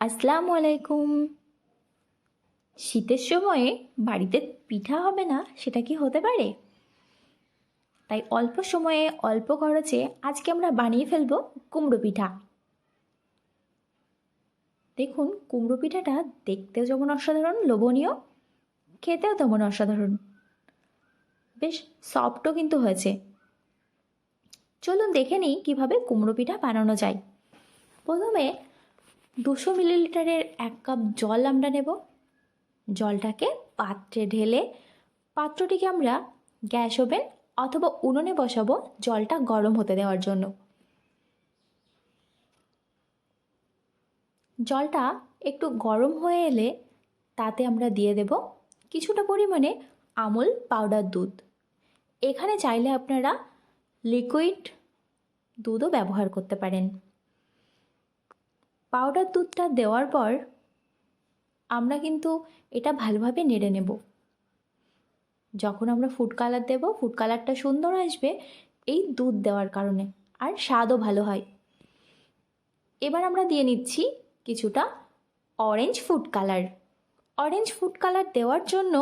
আসসালামু আলাইকুম। শীতের সময়ে বাড়িতে পিঠা হবে না, সেটা কি হতে পারে? তাই অল্প সময়ে, অল্প খরচে আজকে আমরা বানিয়ে ফেলব কুমড়ো পিঠা। দেখুন, কুমড়ো পিঠাটা দেখতেও যেমন অসাধারণ, লোভনীয়, খেতেও তেমন অসাধারণ। বেশ সফটও কিন্তু হয়েছে। চলুন দেখে নিই কীভাবে কুমড়ো পিঠা বানানো যায়। প্রথমে দুশো মিলিলিটারের এক কাপ জল আমরা নেব। জলটাকে পাত্রে ঢেলে পাত্রটিকে আমরা গ্যাস ওভেন অথবা উনুনে বসাবো জলটা গরম হতে দেওয়ার জন্য। জলটা একটু গরম হয়ে এলে তাতে আমরা দিয়ে দেব কিছুটা পরিমাণে আমুল পাউডার দুধ। এখানে চাইলে আপনারা লিকুইড দুধও ব্যবহার করতে পারেন। পাউডার দুধটা দেওয়ার পর আমরা কিন্তু এটা ভালোভাবে নেড়ে নেব। যখন আমরা ফুড কালার দেব ফুড কালারটা সুন্দর আসবে এই দুধ দেওয়ার কারণে, আর স্বাদও ভালো হয়। এবার আমরা দিয়ে নিচ্ছি কিছুটা orange food colour orange food colour দেওয়ার জন্য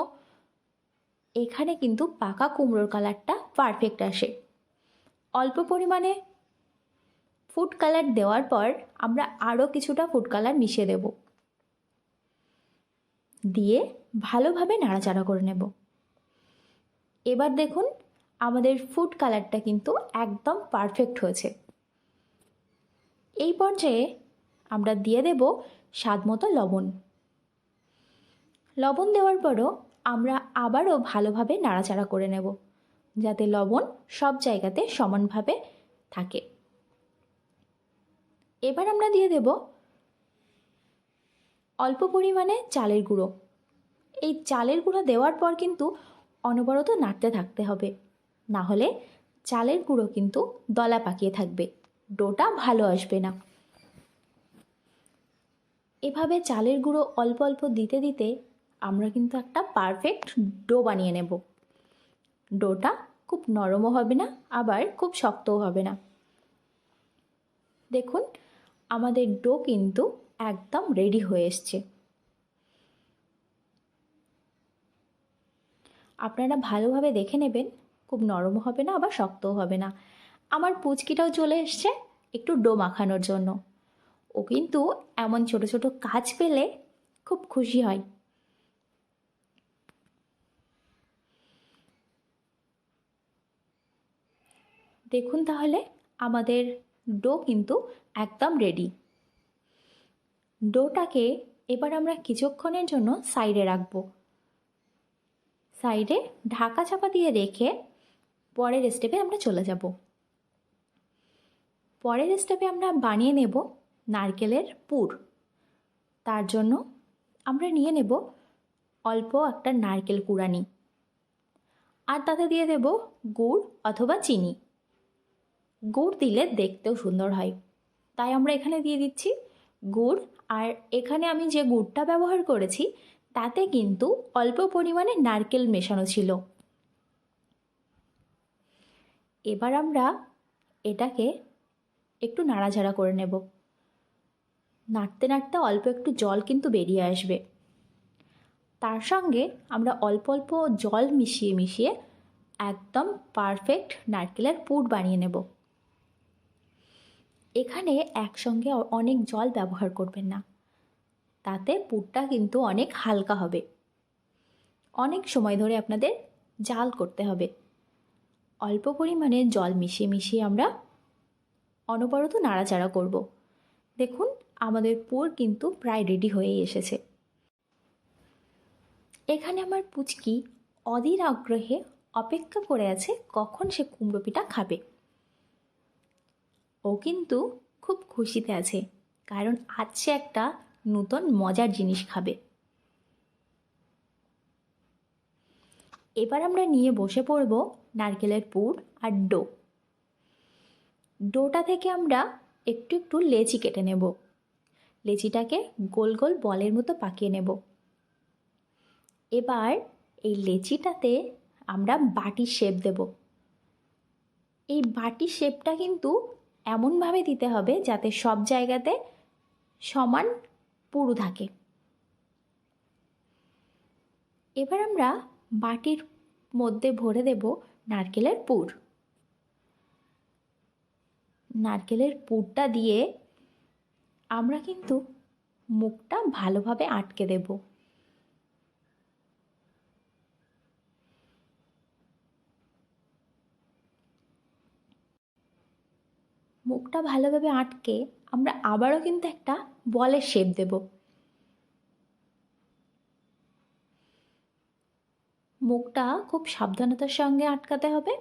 এখানে কিন্তু পাকা কুমড়োর কালারটা পারফেক্ট আসে। অল্প পরিমাণে ফুড কালার দেওয়ার পর আমরা আরও কিছুটা ফুড কালার মিশিয়ে দেব। দিয়ে ভালোভাবে নাড়াচাড়া করে নেব। এবার দেখুন, আমাদের ফুড কালারটা কিন্তু একদম পারফেক্ট হয়েছে। এই পর্যায়ে আমরা দিয়ে দেব স্বাদ মতো লবণ। লবণ দেওয়ার পরও আমরা আবারও ভালোভাবে নাড়াচাড়া করে নেব, যাতে লবণ সব জায়গাতে সমানভাবে থাকে। এবার আমরা দিয়ে দেব অল্প পরিমাণে চালের গুঁড়ো। এই চালের গুঁড়ো দেওয়ার পর কিন্তু অনবরত নাড়তে থাকতে হবে। না হলে চালের গুঁড়ো কিন্তু দলা পাকিয়ে থাকবে। ডোটা ভালো আসবে না। এভাবে চালের গুঁড়ো অল্প অল্প দিতে দিতে আমরা কিন্তু একটা পারফেক্ট ডো বানিয়ে নেব। ডোটা খুব নরমও হবে না, আবার খুব শক্তও হবে না। দেখুন আমাদের ডো কিন্তু একদম রেডি হয়ে এসছে। আপনারা ভালোভাবে দেখে নেবেন, খুব নরমও হবে না আবার শক্তও হবে না। আমার পুচকিটাও চলে এসছে একটু ডো মাখানোর জন্য। ও কিন্তু এমন ছোট ছোট কাজ পেলে খুব খুশি হয়। দেখুন তাহলে আমাদের ডো কিন্তু একদম রেডি ডোটাকে এবার আমরা কিছুক্ষণের জন্য সাইডে রাখব। সাইডে ঢাকা চাপা দিয়ে রেখে পরের স্টেপে আমরা চলে যাব। পরের স্টেপে আমরা বানিয়ে নেব নারকেলের পুর। তার জন্য আমরা নিয়ে নেব অল্প একটা নারকেল কুড়ানি। আর তাতে দিয়ে দেব গুড় অথবা চিনি। গুড় দিলে দেখতেও সুন্দর হয়। তাই আমরা এখানে দিয়ে দিচ্ছি গুড়। আর এখানে আমি যে গুড়টা ব্যবহার করেছি, তাতে কিন্তু অল্প পরিমাণে নারকেল মেশানো ছিল। এবার আমরা এটাকে একটু নাড়াঝাড়া করে নেব। নাড়তে নাড়তে অল্প একটু জল কিন্তু বেরিয়ে আসবে। তার সঙ্গে আমরা অল্প অল্প জল মিশিয়ে মিশিয়ে একদম পারফেক্ট নারকেলের পুর বানিয়ে নেব। এখানে একসঙ্গে অনেক জল ব্যবহার করবেন না। তাতে পুরটা কিন্তু অনেক হালকা হবে। অনেক সময় ধরে আপনাদের জাল করতে হবে। অল্প পরিমাণে জল মিশিয়ে মিশিয়ে আমরা অনবরত নাড়াচাড়া করব। দেখুন, আমাদের পুর কিন্তু প্রায় রেডি হয়ে এসেছে। এখানে আমার পুচকি অধীর আগ্রহে অপেক্ষা করে আছে কখন সে কুমড়ো পিঠা খাবে। ও কিন্তু খুব খুশিতে আছে, কারণ আজ সে একটা নতুন মজার জিনিস খাবে। এবার আমরা নিয়ে বসে পড়ব নারকেলের পুর আর ডো। ডোটা থেকে আমরা একটু একটু লেচি কেটে নেব। লেচিটাকে গোল গোল বলের মতো পাকিয়ে নেব। এবার এই লেচিটাতে আমরা বাটির শেপ দেব। এই বাটির শেপটা কিন্তু এমনভাবে দিতে হবে যাতে সব জায়গাতে সমান পুরু থাকে। এবার আমরা বাটির মধ্যে ভরে দেব নারকেলের পুর। নারকেলের পুরটা দিয়ে আমরা কিন্তু মুখটা ভালোভাবে আটকে দেব। মুখটা ভালোভাবে আটকে আমরা আবারও কিন্তু একটা বলের শেপ দেব। মুখটা খুব সাবধানতার সঙ্গে আটকাতে হবে।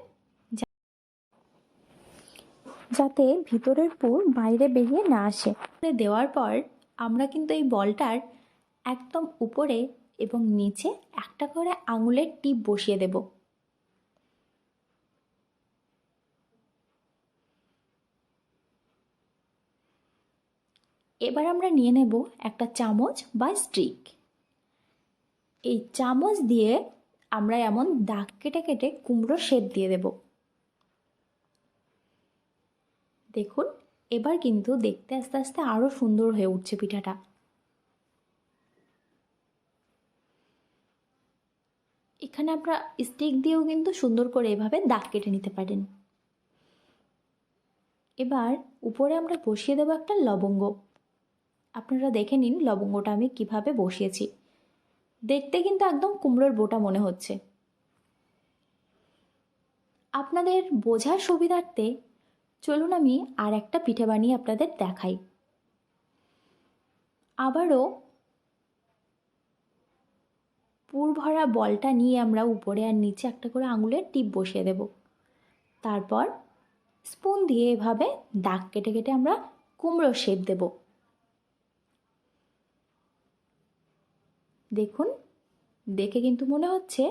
যাতে ভিতরের পুর বাইরে বেরিয়ে না আসে। দেওয়ার পর আমরা কিন্তু এই বলটার একদম উপরে এবং নিচে একটা করে আঙুলের টিপ বসিয়ে দেব। এবার আমরা নিয়ে নেব একটা চামচ বা স্টিক। এই চামচ দিয়ে আমরা এমন দাগ কেটে কেটে কুমড়ো শেপ দিয়ে দেব। দেখুন, এবার কিন্তু দেখতে আস্তে আস্তে আরও সুন্দর হয়ে উঠছে পিঠাটা। এখানে আপনারা স্টিক দিয়েও কিন্তু সুন্দর করে এভাবে দাগ কেটে নিতে পারেন। এবার উপরে আমরা বসিয়ে দেবো একটা লবঙ্গ। আপনারা দেখে নিন লবঙ্গটা আমি কীভাবে বসিয়েছি। দেখতে কিন্তু একদম কুমড়োর বোটা মনে হচ্ছে। আপনাদের বোঝার সুবিধার্থে চলুন আমি আর একটা পিঠে বানিয়ে আপনাদের দেখাই। আবারও পুর ভরা বলটা নিয়ে আমরা উপরে আর নিচে একটা করে আঙুলের টিপ বসিয়ে দেব। তারপর স্পুন দিয়ে এভাবে দাগ কেটে কেটে আমরা কুমড়ো শেপ দেব। দেখুন, দেখে কিন্তু মনে হচ্ছে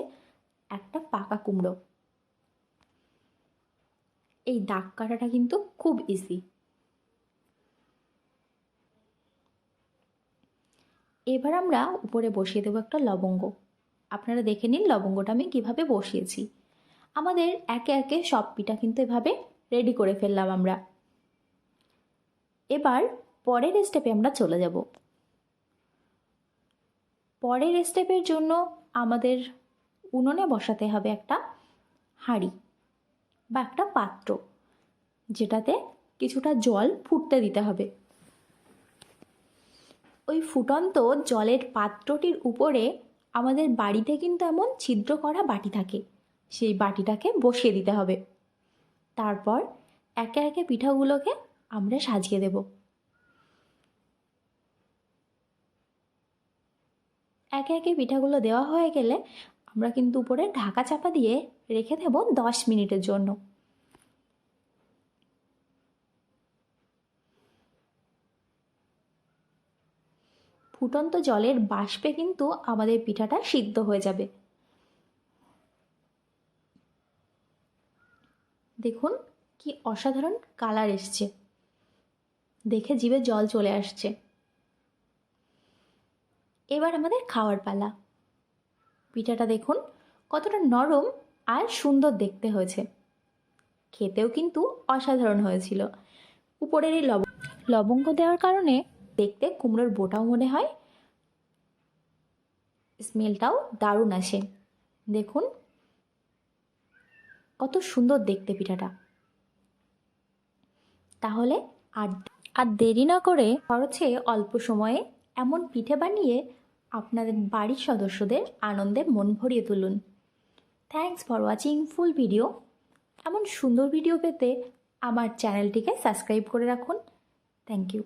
একটা পাকা কুমড়ো। এই দাগ কাটাটা কিন্তু খুব ইজি এবার আমরা উপরে বসিয়ে দেবো একটা লবঙ্গ। আপনারা দেখে নিন লবঙ্গটা আমি কীভাবে বসিয়েছি। আমাদের একে একে সব পিঠা কিন্তু এভাবে রেডি করে ফেললাম আমরা। এবার পরের স্টেপে আমরা চলে যাব। পরের স্টেপের জন্য আমাদের উনুনে বসাতে হবে একটা হাঁড়ি বা একটা পাত্র, যেটাতে কিছুটা জল ফুটতে দিতে হবে। ওই ফুটন্ত জলের পাত্রটির উপরে আমাদের বাড়িতে কিন্তু এমন ছিদ্র করা বাটি থাকে, সেই বাটিটাকে বসিয়ে দিতে হবে। তারপর একে একে পিঠাগুলোকে আমরা সাজিয়ে দেব। একে একে পিঠাগুলো দেওয়া হয়ে গেলে আমরা কিন্তু উপরে ঢাকা চাপা দিয়ে রেখে দেব দশ মিনিটের জন্য। ফুটন্ত জলের বাষ্পে কিন্তু আমাদের পিঠাটা সিদ্ধ হয়ে যাবে। দেখুন কি অসাধারণ কালার এসছে। দেখে জিভে জল চলে আসছে। এবার আমাদের খাওয়ার পালা। পিঠাটা দেখুন, কতটা নরম আর সুন্দর দেখতে হয়েছে। খেতেও কিন্তু অসাধারণ হয়েছিল। উপরের এই লব লবঙ্গ দেওয়ার কারণে দেখতে কুমড়োর বোটাও মনে হয়, স্মেলটাও দারুণ আসে। দেখুন, কত সুন্দর দেখতে পিঠাটা। তাহলে আর আর দেরি না করে খরচে অল্প সময়ে এমন পিঠে বানিয়ে আপনাদের বাড়ির সদস্যদের আনন্দে মন ভরিয়ে তুলুন। Thanks for watching full video এমন সুন্দর ভিডিও পেতে আমার চ্যানেলটিকে সাবস্ক্রাইব করে রাখুন। Thank you